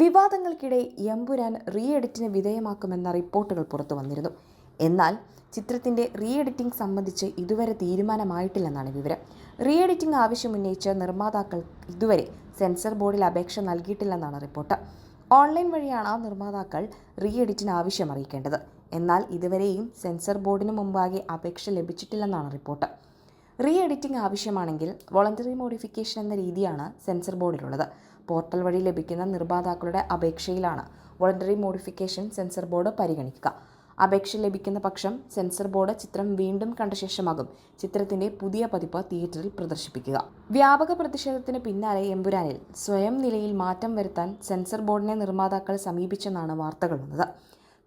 വിവാദങ്ങൾക്കിടെ Empuraan re എഡിറ്റിന് വിധേയമാക്കുമെന്ന റിപ്പോർട്ടുകൾ പുറത്തു വന്നിരുന്നു. എന്നാൽ ചിത്രത്തിന്റെ റീ എഡിറ്റിംഗ് സംബന്ധിച്ച് ഇതുവരെ തീരുമാനമായിട്ടില്ലെന്നാണ് വിവരം. റീ എഡിറ്റിംഗ് ആവശ്യമുന്നയിച്ച് നിർമ്മാതാക്കൾ ഇതുവരെ സെൻസർ ബോർഡിൽ അപേക്ഷ നൽകിയിട്ടില്ലെന്നാണ് റിപ്പോർട്ട്. ഓൺലൈൻ വഴിയാണ് നിർമ്മാതാക്കൾ റീ എഡിറ്റിന് ആവശ്യം അറിയിക്കേണ്ടത്. എന്നാൽ ഇതുവരെയും സെൻസർ ബോർഡിന് മുമ്പാകെ അപേക്ഷ ലഭിച്ചിട്ടില്ലെന്നാണ് റിപ്പോർട്ട്. റീ എഡിറ്റിംഗ് ആവശ്യമാണെങ്കിൽ വോളണ്ടറി മോഡിഫിക്കേഷൻ എന്ന രീതിയാണ് സെൻസർ ബോർഡിലുള്ളത്. പോർട്ടൽ വഴി ലഭിക്കുന്ന നിർമ്മാതാക്കളുടെ അപേക്ഷയിലാണ് വോളണ്ടറി മോഡിഫിക്കേഷൻ സെൻസർ ബോർഡ് പരിഗണിക്കുക. അപേക്ഷ ലഭിക്കുന്ന പക്ഷം സെൻസർ ബോർഡ് ചിത്രം വീണ്ടും കണ്ട ശേഷമാകും ചിത്രത്തിന്റെ പുതിയ പതിപ്പ് തിയേറ്ററിൽ പ്രദർശിപ്പിക്കുക. വ്യാപക പ്രതിഷേധത്തിന് പിന്നാലെ എമ്പുരാനിൽ സ്വയം നിലയിൽ മാറ്റം വരുത്താൻ സെൻസർ ബോർഡിനെ നിർമ്മാതാക്കൾ സമീപിച്ചെന്നാണ് വാർത്തകൾ വന്നത്.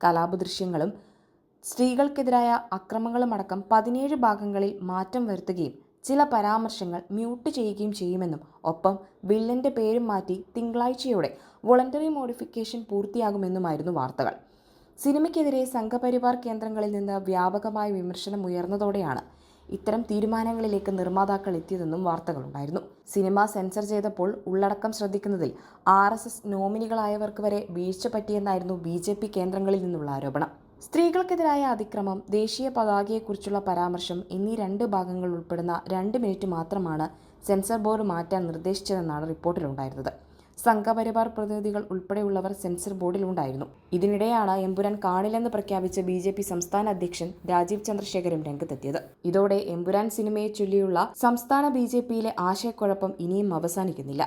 കലാപ ദൃശ്യങ്ങളും സ്ത്രീകൾക്കെതിരായ അക്രമങ്ങളുമടക്കം പതിനേഴ് ഭാഗങ്ങളിൽ മാറ്റം വരുത്തുകയും ചില പരാമർശങ്ങൾ മ്യൂട്ട് ചെയ്യുകയും ചെയ്യുമെന്നും ഒപ്പം വില്ലന്റെ പേരും മാറ്റി തിങ്കളാഴ്ചയോടെ വോളണ്ടറി മോഡിഫിക്കേഷൻ പൂർത്തിയാകുമെന്നുമായിരുന്നു വാർത്തകൾ. സിനിമയ്ക്കെതിരെ സംഘപരിവാർ കേന്ദ്രങ്ങളിൽ നിന്ന് വ്യാപകമായ വിമർശനം ഉയർന്നതോടെയാണ് ഇത്തരം തീരുമാനങ്ങളിലേക്ക് നിർമ്മാതാക്കൾ എത്തിയതെന്നും വാർത്തകളുണ്ടായിരുന്നു. സിനിമ സെൻസർ ചെയ്തപ്പോൾ ഉള്ളടക്കം ശ്രദ്ധിക്കുന്നതിൽ ആർ എസ് എസ് നോമിനികളായവർക്ക് വരെ വീഴ്ച പറ്റിയെന്നായിരുന്നു ബി കേന്ദ്രങ്ങളിൽ നിന്നുള്ള ആരോപണം. സ്ത്രീകൾക്കെതിരായ അതിക്രമം ദേശീയ പതാകയെക്കുറിച്ചുള്ള പരാമർശം എന്നീ രണ്ട് ഭാഗങ്ങൾ ഉൾപ്പെടുന്ന രണ്ട് മിനിറ്റ് മാത്രമാണ് സെൻസർ ബോർഡ് മാറ്റാൻ നിർദ്ദേശിച്ചതെന്നാണ് റിപ്പോർട്ടിലുണ്ടായിരുന്നത്. സംഘപരിവാർ പ്രതിനിധികൾ ഉൾപ്പെടെയുള്ളവർ സെൻസർ ബോർഡിലുണ്ടായിരുന്നു. ഇതിനിടെയാണ് എമ്പുരാൻ കാണില്ലെന്ന് പ്രഖ്യാപിച്ച ബി ജെ പി സംസ്ഥാന അധ്യക്ഷൻ രാജീവ് ചന്ദ്രശേഖരും രംഗത്തെത്തിയത്. ഇതോടെ എമ്പുരാൻ സിനിമയെ ചൊല്ലിയുള്ള സംസ്ഥാന ബി ജെ പിയിലെ ആശയക്കുഴപ്പം ഇനിയും അവസാനിക്കുന്നില്ല.